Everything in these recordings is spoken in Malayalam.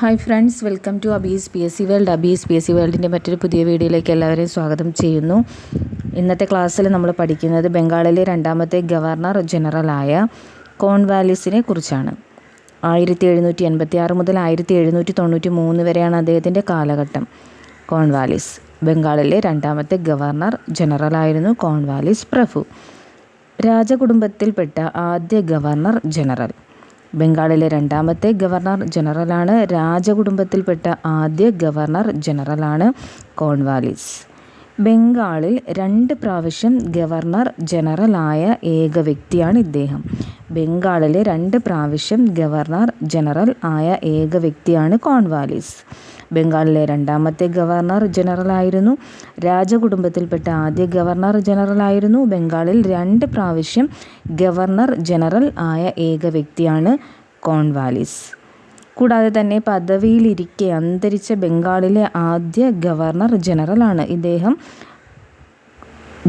Hi friends welcome to Abees P S C world Abees P S C വേൾഡിന്റെ മറ്റൊരു പുതിയ വീഡിയോയിലേക്ക് എല്ലാവരെയും സ്വാഗതം ചെയ്യുന്നു. ഇന്നത്തെ ക്ലാസ്സിൽ നമ്മൾ പഠിക്കുന്നത് ബംഗാളിലെ രണ്ടാമത്തെ ഗവർണർ ജനറലായ കോൺവാലിസിനെ കുറിച്ചാണ് ആയിരത്തി എഴുന്നൂറ്റി എൺപത്തി ആറ് മുതൽ ആയിരത്തി എഴുന്നൂറ്റി തൊണ്ണൂറ്റി മൂന്ന് വരെയാണ് അദ്ദേഹത്തിന്റെ കാലഘട്ടം. കോൺവാലിസ് ബംഗാളിലെ രണ്ടാമത്തെ ഗവർണർ ജനറലായിരുന്നു കോൺവാലിസ് പ്രഭു. രാജകുടുംബത്തിൽപ്പെട്ട ആദ്യ ഗവർണർ ജനറൽ. ബംഗാളിലെ രണ്ടാമത്തെ ഗവർണർ ജനറലാണ്. രാജകുടുംബത്തിൽപ്പെട്ട ആദ്യ ഗവർണർ ജനറലാണ് കോൺവാലിസ്. ബംഗാളിൽ രണ്ട് പ്രാവശ്യം ഗവർണർ ജനറലായ ഏക വ്യക്തിയാണ് ഇദ്ദേഹം. ബംഗാളിലെ രണ്ട് പ്രാവശ്യം ഗവർണർ ജനറൽ ആയ ഏക വ്യക്തിയാണ് കോൺവാലിസ്. ബംഗാളിലെ രണ്ടാമത്തെ ഗവർണർ ജനറലായിരുന്നു രാജകുടുംബത്തിൽപ്പെട്ട ആദ്യ ഗവർണർ ജനറലായിരുന്നു ബംഗാളിൽ രണ്ട് പ്രാവശ്യം ഗവർണർ ജനറൽ ആയ ഏക വ്യക്തിയാണ് കോൺവാലിസ്. കൂടാതെ തന്നെ പദവിയിലിരിക്കെ അന്തരിച്ച ബംഗാളിലെ ആദ്യ ഗവർണർ ജനറലാണ് ഇദ്ദേഹം.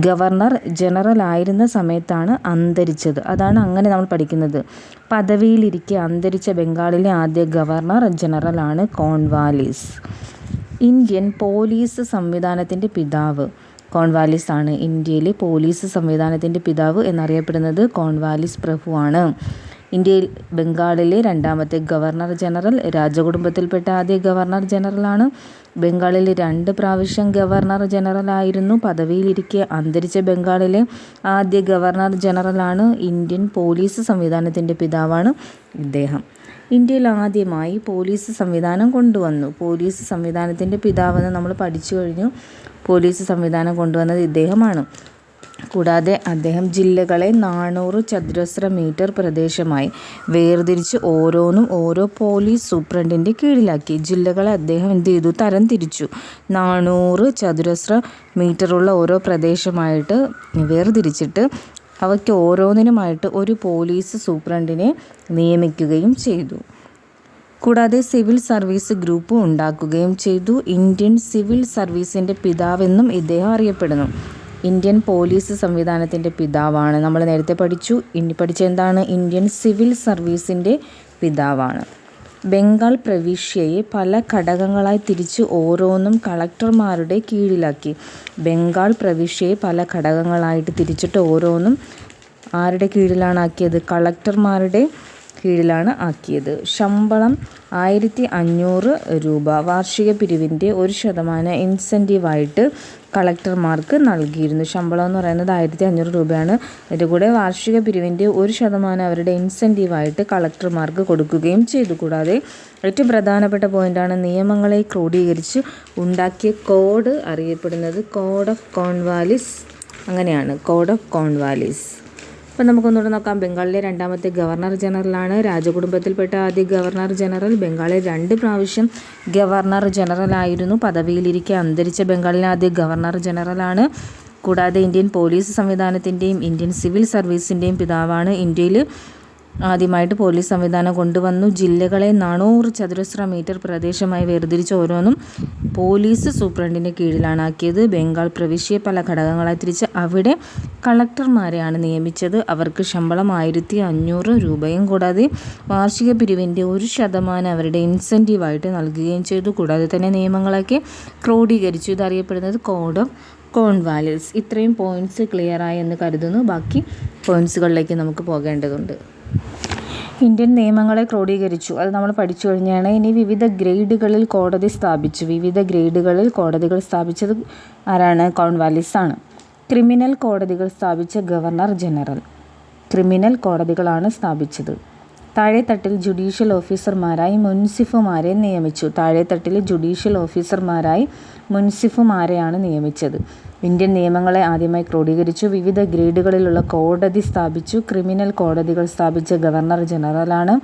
ഗവർണർ ജനറൽ ആയിരുന്ന സമയത്താണ് അന്തരിച്ചത്. അതാണ് അങ്ങനെ നമ്മൾ പഠിക്കുന്നത്. പദവിയിലിരിക്കെ അന്തരിച്ച ബംഗാളിലെ ആദ്യ ഗവർണർ ജനറലാണ് കോൺവാലിസ്. ഇന്ത്യൻ പോലീസ് സംവിധാനത്തിന്റെ പിതാവ് കോൺവാലിസ് ആണ്. ഇന്ത്യയിലെ പോലീസ് സംവിധാനത്തിന്റെ പിതാവ് എന്നറിയപ്പെടുന്നത് കോൺവാലിസ് പ്രഭുവാണ് ഇന്ത്യയിൽ ബംഗാളിലെ രണ്ടാമത്തെ ഗവർണർ ജനറൽ രാജകുടുംബത്തിൽപ്പെട്ട ആദ്യ ഗവർണർ ജനറലാണ്. ബംഗാളിൽ രണ്ട് പ്രാവശ്യം ഗവർണർ ജനറലായിരുന്നു. പദവിയിലിരിക്കെ അന്തരിച്ച ബംഗാളിലെ ആദ്യ ഗവർണർ ജനറലാണ് ഇന്ത്യൻ പോലീസ് സംവിധാനത്തിന്റെ പിതാവാണ് ഇദ്ദേഹം. ഇന്ത്യയിൽ ആദ്യമായി പോലീസ് സംവിധാനം കൊണ്ടുവന്നു. പോലീസ് സംവിധാനത്തിന്റെ പിതാവെന്ന് നമ്മൾ പഠിച്ചു കഴിഞ്ഞു. പോലീസ് സംവിധാനം കൊണ്ടുവന്നത് ഇദ്ദേഹമാണ്. കൂടാതെ അദ്ദേഹം ജില്ലകളെ നാനൂറ് ചതുരശ്ര മീറ്റർ പ്രദേശമായി വേർതിരിച്ച് ഓരോന്നും ഓരോ പോലീസ് സൂപ്രണ്ടിന്റെ കീഴിലാക്കി. ജില്ലകളെ അദ്ദേഹം എന്ത് ചെയ്തു? തരം തിരിച്ചു. നാനൂറ് ചതുരശ്ര മീറ്ററുള്ള ഓരോ പ്രദേശമായിട്ട് വേർതിരിച്ചിട്ട് അവയ്ക്ക് ഓരോന്നിനുമായിട്ട് ഒരു പോലീസ് സൂപ്രണ്ടിനെ നിയമിക്കുകയും ചെയ്തു. കൂടാതെ സിവിൽ സർവീസ് ഗ്രൂപ്പ് ഉണ്ടാക്കുകയും ചെയ്തു. ഇന്ത്യൻ സിവിൽ സർവീസിന്റെ പിതാവെന്നും ഇദ്ദേഹം അറിയപ്പെടുന്നു. ഇന്ത്യൻ പോലീസ് സംവിധാനത്തിന്റെ പിതാവാണ്. നമ്മൾ നേരത്തെ പഠിച്ചു. ഇനി പഠിച്ചെന്താണ് ഇന്ത്യൻ സിവിൽ സർവീസിന്റെ പിതാവാണ്. ബംഗാൾ പ്രവിശ്യയെ പല ഘടകങ്ങളായി തിരിച്ച് ഓരോന്നും കളക്ടർമാരുടെ കീഴിലാക്കി. ബംഗാൾ പ്രവിശ്യയെ പല ഘടകങ്ങളായിട്ട് തിരിച്ചിട്ട് ഓരോന്നും ആരുടെ കീഴിലാണ് ആക്കിയത്? കളക്ടർമാരുടെ കീഴിലാണ് ആക്കിയത്. ശമ്പളം ആയിരത്തി അഞ്ഞൂറ് രൂപ. വാർഷിക പിരിവിന്റെ ഒരു ശതമാനം ഇൻസെന്റീവായിട്ട് കളക്ടർമാർക്ക് നൽകിയിരുന്നു. ശമ്പളം എന്ന് പറയുന്നത് ആയിരത്തി അഞ്ഞൂറ് രൂപയാണ്. അതിന്റെ കൂടെ വാർഷിക പിരിവിന്റെ ഒരു ശതമാനം അവരുടെ ഇൻസെന്റീവായിട്ട് കളക്ടർമാർക്ക് കൊടുക്കുകയും ചെയ്തു. കൂടാതെ ഏറ്റവും പ്രധാനപ്പെട്ട പോയിന്റാണ് നിയമങ്ങളെ ക്രോഡീകരിച്ച് ഉണ്ടാക്കിയ കോഡ് അറിയപ്പെടുന്നത്. Code of Cornwallis. അങ്ങനെയാണ്. Code of Cornwallis. അപ്പം നമുക്കൊന്നുകൂടെ നോക്കാം. ബംഗാളിലെ രണ്ടാമത്തെ ഗവർണർ ജനറലാണ്. രാജകുടുംബത്തിൽപ്പെട്ട ആദ്യ ഗവർണർ ജനറൽ. ബംഗാളിൽ രണ്ട് പ്രാവശ്യം ഗവർണർ ജനറലായിരുന്നു. പദവിയിലിരിക്കെ അന്തരിച്ച ബംഗാളിലെ ആദ്യ ഗവർണർ ജനറലാണ്. കൂടാതെ ഇന്ത്യൻ പോലീസ് സംവിധാനത്തിന്റെയും ഇന്ത്യൻ സിവിൽ സർവീസിന്റെയും പിതാവാണ് ഇന്ത്യയിൽ ആദ്യമായിട്ട് പോലീസ് സംവിധാനം കൊണ്ടുവന്നു. ജില്ലകളെ നാനൂറ് ചതുരശ്ര മീറ്റർ പ്രദേശമായി വേർതിരിച്ച് ഓരോന്നും പോലീസ് സൂപ്രണ്ടിന്റെ കീഴിലാണ് ആക്കിയത്. ബംഗാൾ പ്രവിശ്യയെ പല ഘടകങ്ങളായി തിരിച്ച് അവിടെ കളക്ടർമാരെയാണ് നിയമിച്ചത്. അവർക്ക് ശമ്പളം ആയിരത്തി അഞ്ഞൂറ് രൂപയും കൂടാതെ വാർഷിക പിരിവിന്റെ ഒരു ശതമാനം അവരുടെ ഇൻസെന്റീവായിട്ട് നൽകുകയും ചെയ്തു. കൂടാതെ തന്നെ നിയമങ്ങളൊക്കെ ക്രോഡീകരിച്ചു. ഇതറിയപ്പെടുന്നത് കോഡ് ഓഫ് കോൺവാലിസ്. ഇത്രയും പോയിന്റ്സ് ക്ലിയറായി എന്ന് കരുതുന്നു. ബാക്കി പോയിന്റ്സുകളിലേക്ക് നമുക്ക് പോകേണ്ടതുണ്ട്. ഇന്ത്യൻ നിയമങ്ങളെ ക്രോഡീകരിച്ചു. അത് നമ്മൾ പഠിച്ചു കഴിഞ്ഞാണ്. ഇനി വിവിധ ഗ്രേഡുകളിൽ കോടതി സ്ഥാപിച്ചു. വിവിധ ഗ്രേഡുകളിൽ കോടതികൾ സ്ഥാപിച്ചത് ആരാണ്? കോൺവാലിസ് ആണ്. ക്രിമിനൽ കോടതികൾ സ്ഥാപിച്ച ഗവർണർ ജനറൽ. ക്രിമിനൽ കോടതികളാണ് സ്ഥാപിച്ചത്. താഴെത്തട്ടിൽ ജുഡീഷ്യൽ ഓഫീസർമാരായി മുൻസിഫുമാരെ നിയമിച്ചു. താഴെത്തട്ടിൽ ജുഡീഷ്യൽ ഓഫീസർമാരായി മുൻസിഫുമാരെയാണ് നിയമിച്ചത്. ഇന്ത്യൻ നിയമങ്ങളെ ആദ്യമായി ക്രോഡീകരിച്ചു. വിവിധ ഗ്രേഡുകളിലുള്ള കോടതി സ്ഥാപിച്ചു. ക്രിമിനൽ കോടതികൾ സ്ഥാപിച്ച ഗവർണർ ജനറലാണ്.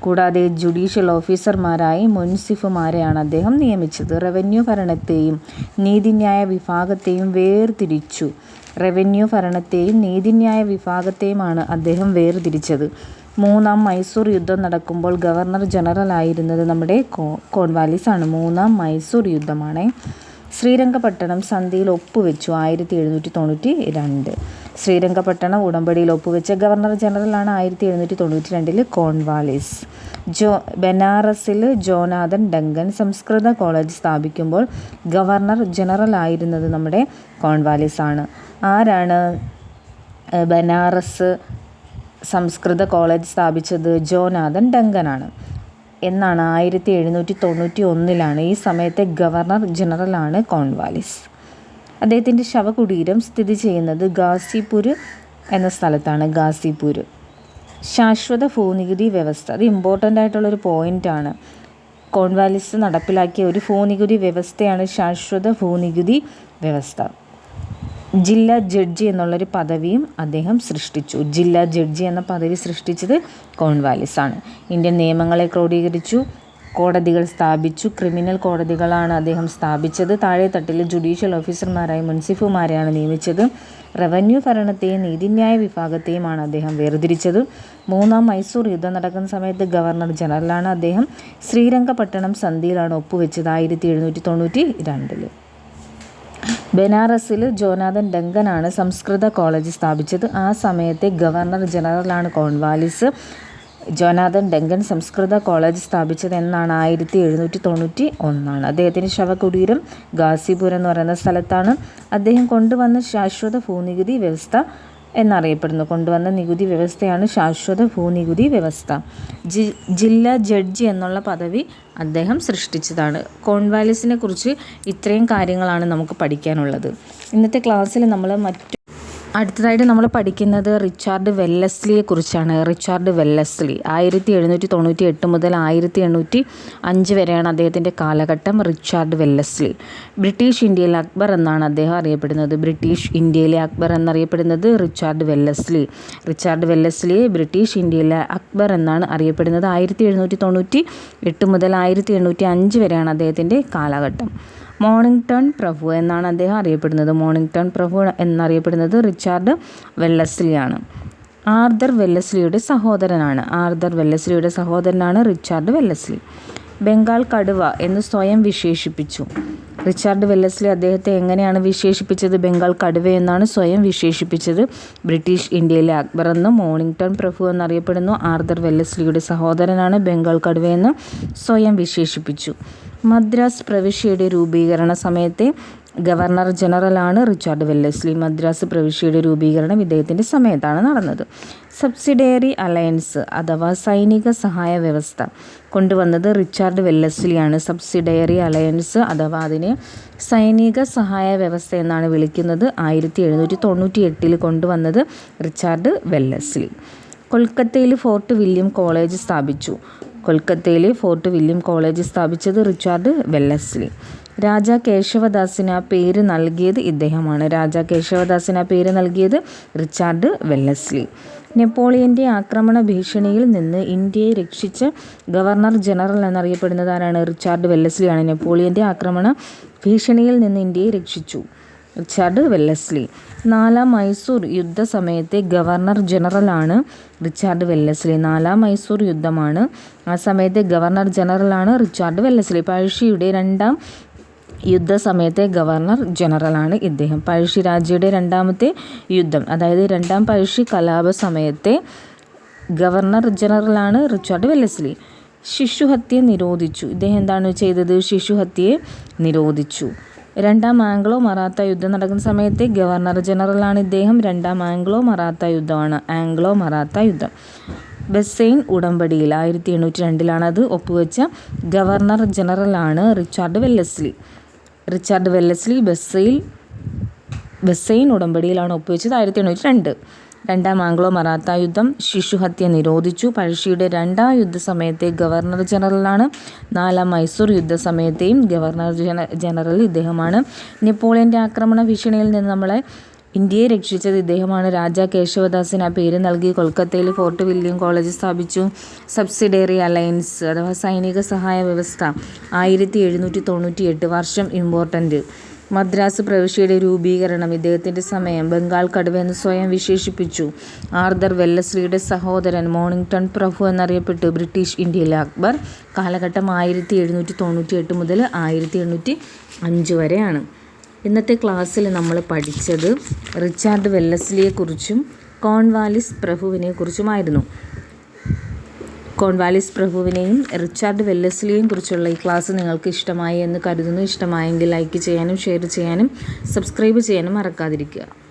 കൂടാതെ ജുഡീഷ്യൽ ഓഫീസർമാരായി മുൻസിഫുമാരെയാണ് അദ്ദേഹം നിയമിച്ചത്. റവന്യൂ ഭരണത്തെയും നീതിന്യായ വിഭാഗത്തെയും വേർതിരിച്ചു. റവന്യൂ ഭരണത്തെയും നീതിന്യായ വിഭാഗത്തെയുമാണ് അദ്ദേഹം വേർതിരിച്ചത്. മൂന്നാം മൈസൂർ യുദ്ധം നടക്കുമ്പോൾ ഗവർണർ ജനറൽ ആയിരുന്നത് നമ്മുടെ കോൺവാലിസ് ആണ് മൂന്നാം മൈസൂർ യുദ്ധമാണ്. ശ്രീരംഗപട്ടണം സന്ധിയിൽ ഒപ്പുവെച്ചു ആയിരത്തി എഴുന്നൂറ്റി തൊണ്ണൂറ്റി രണ്ട് ശ്രീരംഗപട്ടണം ഉടമ്പടിയിൽ ഒപ്പുവെച്ച ഗവർണർ ജനറലാണ് ആയിരത്തി എഴുന്നൂറ്റി തൊണ്ണൂറ്റി രണ്ടിൽ കോൺവാലിസ്. ജോ ബനാറസിൽ ജോനാഥൻ ഡങ്കൻ സംസ്കൃത കോളേജ് സ്ഥാപിക്കുമ്പോൾ ഗവർണർ ജനറൽ ആയിരുന്നത് നമ്മുടെ കോൺവാലിസ് ആണ് ആരാണ് ബനാറസ് സംസ്കൃത കോളേജ് സ്ഥാപിച്ചത്? ജോനാഥൻ ഡങ്കനാണ്. എന്നാണ് ആയിരത്തി എഴുന്നൂറ്റി തൊണ്ണൂറ്റി ഒന്നിലാണ് ഈ സമയത്തെ ഗവർണർ ജനറലാണ് കോൺവാലിസ്. അദ്ദേഹത്തിന്റെ ശവകുടീരം സ്ഥിതി ചെയ്യുന്നത് ഗാസിപൂർ എന്ന സ്ഥലത്താണ് ഗാസിപൂർ ശാശ്വത ഭൂനികുതി വ്യവസ്ഥ അത് ഇമ്പോർട്ടന്റ് ആയിട്ടുള്ളൊരു പോയിന്റാണ് കോൺവാലിസ് നടപ്പിലാക്കിയ ഒരു ഭൂനികുതി വ്യവസ്ഥയാണ് ശാശ്വത ഭൂനികുതി വ്യവസ്ഥ. ജില്ലാ ജഡ്ജി എന്നുള്ളൊരു പദവിയും അദ്ദേഹം സൃഷ്ടിച്ചു. ജില്ലാ ജഡ്ജി എന്ന പദവി സൃഷ്ടിച്ചത് കോൺവാലിസ് ആണ് ഇന്ത്യൻ നിയമങ്ങളെ ക്രോഡീകരിച്ചു കോടതികൾ സ്ഥാപിച്ചു ക്രിമിനൽ കോടതികളാണ് അദ്ദേഹം സ്ഥാപിച്ചത്. താഴെത്തട്ടിൽ ജുഡീഷ്യൽ ഓഫീസർമാരായി മുൻസിഫുമാരെയാണ് നിയമിച്ചത്. റവന്യൂ ഭരണത്തെയും നീതിന്യായ വിഭാഗത്തെയുമാണ് അദ്ദേഹം വേർതിരിച്ചത്. മൂന്നാം മൈസൂർ യുദ്ധം നടക്കുന്ന സമയത്ത് ഗവർണർ ജനറലാണ് അദ്ദേഹം. ശ്രീരംഗപട്ടണം സന്ധിയിലാണ് ഒപ്പുവെച്ചത് ആയിരത്തി എഴുന്നൂറ്റി തൊണ്ണൂറ്റി രണ്ടിൽ ബനാറസിൽ ജോനാഥൻ ഡങ്കനാണ് സംസ്കൃത കോളേജ് സ്ഥാപിച്ചത്. ആ സമയത്തെ ഗവർണർ ജനറലാണ് കോൺവാലിസ്. ജോനാഥൻ ഡങ്കൻ സംസ്കൃത കോളേജ് സ്ഥാപിച്ചത് എന്നാണ് ആയിരത്തി എഴുന്നൂറ്റി തൊണ്ണൂറ്റി ഒന്നാണ് അദ്ദേഹത്തിന്റെ ശവകുടീരം ഗാസിപൂർ എന്ന് പറയുന്ന സ്ഥലത്താണ് അദ്ദേഹം കൊണ്ടുവന്ന ശാശ്വത ഭൂനികുതി വ്യവസ്ഥ എന്നറിയപ്പെടുന്നു. കൊണ്ടുവന്ന നികുതി വ്യവസ്ഥയാണ് ശാശ്വത ഭൂനികുതി വ്യവസ്ഥ. ജി ജില്ലാ ജഡ്ജി എന്നുള്ള പദവി അദ്ദേഹം സൃഷ്ടിച്ചതാണ്. കോൺവാലിസിനെ കുറിച്ച് ഇത്രയും കാര്യങ്ങളാണ് നമുക്ക് പഠിക്കാനുള്ളത്. ഇന്നത്തെ ക്ലാസ്സിൽ നമ്മൾ മറ്റു അടുത്തതായിട്ട് നമ്മൾ പഠിക്കുന്നത് റിച്ചാർഡ് വെല്ലസ്ലിയെ കുറിച്ചാണ്. റിച്ചാർഡ് വെല്ലസ്ലി ആയിരത്തി എഴുന്നൂറ്റി തൊണ്ണൂറ്റി എട്ട് മുതൽ ആയിരത്തി എണ്ണൂറ്റി അഞ്ച് വരെയാണ് അദ്ദേഹത്തിന്റെ കാലഘട്ടം റിച്ചാർഡ് വെല്ലസ്ലി. ബ്രിട്ടീഷ് ഇന്ത്യയിലെ അക്ബർ എന്നാണ് അദ്ദേഹം അറിയപ്പെടുന്നത്. ബ്രിട്ടീഷ് ഇന്ത്യയിലെ അക്ബർ എന്നറിയപ്പെടുന്നത് റിച്ചാർഡ് വെല്ലസ്ലി. റിച്ചാർഡ് വെല്ലസ്ലിയെ ബ്രിട്ടീഷ് ഇന്ത്യയിലെ അക്ബർ എന്നാണ് അറിയപ്പെടുന്നത്. ആയിരത്തി എഴുന്നൂറ്റി തൊണ്ണൂറ്റി എട്ട് മുതൽ ആയിരത്തി എണ്ണൂറ്റി അഞ്ച് വരെയാണ് അദ്ദേഹത്തിന്റെ കാലഘട്ടം. മോണിങ്ടൺ പ്രഭു എന്നാണ് അദ്ദേഹം അറിയപ്പെടുന്നത്. മോണിങ്ടൺ പ്രഭു എന്നറിയപ്പെടുന്നത് റിച്ചാർഡ് വെല്ലസ്ലിയാണ്. ആർദർ വെല്ലസ്ലിയുടെ സഹോദരനാണ്. ആർദർ വെല്ലസ്ലിയുടെ സഹോദരനാണ് റിച്ചാർഡ് വെല്ലസ്ലി. ബംഗാൾ കടുവ എന്ന് സ്വയം വിശേഷിപ്പിച്ചു. റിച്ചാർഡ് വെല്ലസ്ലി അദ്ദേഹത്തെ എങ്ങനെയാണ് വിശേഷിപ്പിച്ചത്? ബംഗാൾ കടുവ എന്നാണ് സ്വയം വിശേഷിപ്പിച്ചത്. ബ്രിട്ടീഷ് ഇന്ത്യയിലെ അക്ബർ എന്നും മോണിങ്ടൺ പ്രഭു എന്നറിയപ്പെടുന്നു. ആർദർ വെല്ലസ്ലിയുടെ സഹോദരനാണ് ബംഗാൾ കടുവയെന്ന് സ്വയം വിശേഷിപ്പിച്ചു. മദ്രാസ് പ്രവിശ്യയുടെ രൂപീകരണ സമയത്തെ ഗവർണർ ജനറലാണ് റിച്ചാർഡ് വെല്ലസ്ലി. മദ്രാസ് പ്രവിശ്യയുടെ രൂപീകരണം ഇദ്ദേഹത്തിന്റെ സമയത്താണ് നടന്നത്. സബ്സിഡിയറി അലയൻസ് അഥവാ സൈനിക സഹായ വ്യവസ്ഥ കൊണ്ടുവന്നത് റിച്ചാർഡ് വെല്ലസ്ലിയാണ്. സബ്സിഡിയറി അലയൻസ് അഥവാ അതിനെ സൈനിക സഹായ വ്യവസ്ഥ എന്നാണ് വിളിക്കുന്നത് ആയിരത്തി എഴുന്നൂറ്റി തൊണ്ണൂറ്റി എട്ടിൽ കൊണ്ടുവന്നത് റിച്ചാർഡ് വെല്ലസ്ലി. കൊൽക്കത്തയിൽ ഫോർട്ട് വില്യം കോളേജ് സ്ഥാപിച്ചു. കൊൽക്കത്തയിലെ ഫോർട്ട് വില്യം കോളേജ് സ്ഥാപിച്ചത് റിച്ചാർഡ് വെല്ലസ്ലി രാജ കേശവദാസിന് ആ പേര് നൽകിയത് ഇദ്ദേഹമാണ്. രാജ കേശവദാസിന് ആ പേര് നൽകിയത് റിച്ചാർഡ് വെല്ലസ്ലി നെപ്പോളിയന്റെ ആക്രമണ ഭീഷണിയിൽ നിന്ന് ഇന്ത്യയെ രക്ഷിച്ച ഗവർണർ ജനറൽ എന്നറിയപ്പെടുന്നതാരാണ് റിച്ചാർഡ് വെല്ലസ്ലിയാണ് നെപ്പോളിയന്റെ ആക്രമണ ഭീഷണിയിൽ നിന്ന് ഇന്ത്യയെ രക്ഷിച്ചു റിച്ചാർഡ് വെല്ലസ്ലി നാലാം മൈസൂർ യുദ്ധ സമയത്തെ ഗവർണർ ജനറലാണ് റിച്ചാർഡ് വെല്ലസ്ലി. നാലാം മൈസൂർ യുദ്ധമാണ് ആ സമയത്തെ ഗവർണർ ജനറലാണ് റിച്ചാർഡ് വെല്ലസ്ലി. പഴശ്ശിയുടെ രണ്ടാം യുദ്ധസമയത്തെ ഗവർണർ ജനറലാണ് ഇദ്ദേഹം. പഴശ്ശി രാജയുടെ രണ്ടാമത്തെ യുദ്ധം അതായത് രണ്ടാം പഴശ്ശി കലാപ സമയത്തെ ഗവർണർ ജനറലാണ് റിച്ചാർഡ് വെല്ലസ്ലി. ശിശുഹത്യ നിരോധിച്ചു. ഇദ്ദേഹം എന്താണ് ചെയ്തത്? ശിശുഹത്യയെ നിരോധിച്ചു. രണ്ടാം ആംഗ്ലോ മറാത്ത യുദ്ധം നടക്കുന്ന സമയത്ത് ഗവർണർ ജനറലാണ് ഇദ്ദേഹം രണ്ടാം ആംഗ്ലോ മറാത്ത യുദ്ധമാണ്. ആംഗ്ലോ മറാത്ത യുദ്ധം. ബെസൈൻ ഉടമ്പടിയിൽ ആയിരത്തി എണ്ണൂറ്റി രണ്ടിലാണ് അത് ഒപ്പുവെച്ച ഗവർണർ ജനറലാണ് റിച്ചാർഡ് വെല്ലസ്ലി. റിച്ചാർഡ് വെല്ലസ്ലി ബെസൈൽ ബെസൈൻ ഉടമ്പടിയിലാണ് ഒപ്പുവെച്ചത് ആയിരത്തി എണ്ണൂറ്റി രണ്ട്. രണ്ടാം ആംഗ്ലോ മറാത്ത യുദ്ധം ശിശുഹത്യ നിരോധിച്ചു. പഴശ്ശിയുടെ രണ്ടാം യുദ്ധസമയത്തെ ഗവർണർ ജനറലാണ്. നാലാം മൈസൂർ യുദ്ധസമയത്തെയും ഗവർണർ ജന ജനറൽ ഇദ്ദേഹമാണ്. നെപ്പോളിയന്റെ ആക്രമണ ഭീഷണിയിൽ നിന്ന് നമ്മളെ ഇന്ത്യയെ രക്ഷിച്ചത് ഇദ്ദേഹമാണ്. രാജ കേശവദാസിന് ആ പേര് നൽകി കൊൽക്കത്തയിൽ ഫോർട്ട് വില്യം കോളേജ് സ്ഥാപിച്ചു. സബ്സിഡറി അലയൻസ് അഥവാ സൈനിക സഹായ വ്യവസ്ഥ ആയിരത്തി എഴുന്നൂറ്റി തൊണ്ണൂറ്റി എട്ട് വർഷം ഇമ്പോർട്ടന്റ്. മദ്രാസ് പ്രവിശ്യയുടെ രൂപീകരണം ഇദ്ദേഹത്തിന്റെ സമയം ബംഗാൾ കടുവ എന്ന് സ്വയം വിശേഷിപ്പിച്ചു. ആർദർ വെല്ലസ്ലിയുടെ സഹോദരൻ മോണിങ്ടൺ പ്രഭു എന്നറിയപ്പെട്ടു. ബ്രിട്ടീഷ് ഇന്ത്യയിലെ അക്ബർ കാലഘട്ടം ആയിരത്തി എഴുന്നൂറ്റി തൊണ്ണൂറ്റി എട്ട് മുതൽ ആയിരത്തി എണ്ണൂറ്റി അഞ്ച് വരെയാണ്. ഇന്നത്തെ ക്ലാസ്സിൽ നമ്മൾ പഠിച്ചത് റിച്ചാർഡ് വെല്ലസ്ലിയെക്കുറിച്ചും കോൺവാലിസ് പ്രഭുവിനെ കുറിച്ചുമായിരുന്നു കോൺവാലിസ് പ്രഭുവിനെയും റിച്ചാർഡ് വെല്ലസ്ലിയെയും കുറിച്ചുള്ള ഈ ക്ലാസ് നിങ്ങൾക്ക് ഇഷ്ടമായി എന്ന് കരുതുന്നു. ഇഷ്ടമായെങ്കിൽ ലൈക്ക് ചെയ്യാനും ഷെയർ ചെയ്യാനും സബ്സ്ക്രൈബ് ചെയ്യാനും മറക്കാതിരിക്കുക.